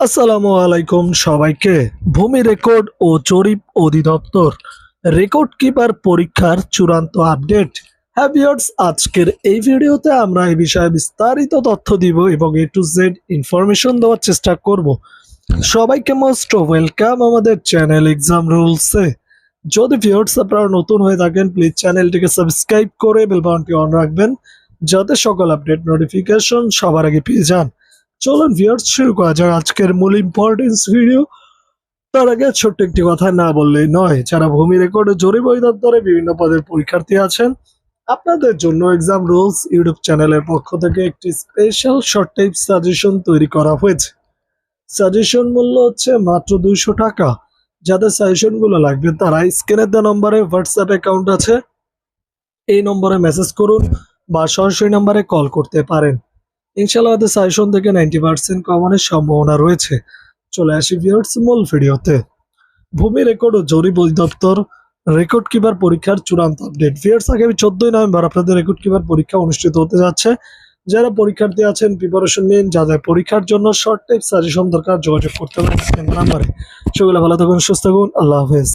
আসসালামু আলাইকুম সবাইকে। ভূমি রেকর্ড ও জরিপ অধিদপ্তর রেকর্ড কিপার পরীক্ষার চূড়ান্ত আপডেট। হ্যাভিয়ার্স আজকের এই ভিডিওতে আমরা এই বিষয়ে বিস্তারিত তথ্য দিব এবং এ টু জেড ইনফরমেশন দেওয়ার চেষ্টা করব। সবাইকে মোস্ট ওয়েলকাম আমাদের চ্যানেল এক্সাম রুলসে যদি ভিউয়ার্স আপনারা নতুন হয়ে থাকেন প্লিজ চ্যানেলটিকে সাবস্ক্রাইব করে বেল বাটনটি অন রাখবেন, যাতে সকল আপডেট নোটিফিকেশন সবার আগে পেয়ে যান। চলুন ভিউয়ার্স শুরু করা যাক আজকের মূল ইম্পর্টেন্স ভিডিও তার আগে ছোট্ট একটি কথা না বললেই নয়, যারা ভূমি রেকর্ড জরিপ অধিদপ্তরে বিভিন্ন পদের পরীক্ষার্থী আছেন, আপনাদের জন্য এক্সাম রুলস ইউটিউব চ্যানেলের পক্ষ থেকে একটি স্পেশাল শর্ট টাইপ সাজেশন তৈরি করা হয়েছে। সাজেশন মূল্য হচ্ছে মাত্র দুইশো টাকা। যাদের সাজেশনগুলো লাগবে তারা স্ক্রিনের দেওয়া নম্বরে হোয়াটসঅ্যাপ অ্যাকাউন্ট আছে। এই নম্বরে মেসেজ করুন বা সরাসরি নম্বরে কল করতে পারেন। ইনশাল্লাহ আমাদের সাজেশন থেকে নাইনটি পার্সেন্ট কমানোর সম্ভাবনা রয়েছে। চলে আসি ভিউয়ার্স মূল ভিডিওতে। ভূমি রেকর্ড ও জরিপ অধিদপ্তর রেকর্ড কিপার পরীক্ষার চূড়ান্ত আপডেট ভিউয়ার্স আগামী চোদ্দই নভেম্বর আপনাদের রেকর্ড কিপার পরীক্ষা অনুষ্ঠিত হতে যাচ্ছে। যারা পরীক্ষার্থী আছেন প্রিপারেশন নিন যাদের পরীক্ষার জন্য শর্ট টাইপ সাজেশন দরকার, যোগাযোগ করতে পারেন নাম্বারে। সেগুলো ভালো থাকুন, সুস্থ থাকুন, আল্লাহ হাফেজ।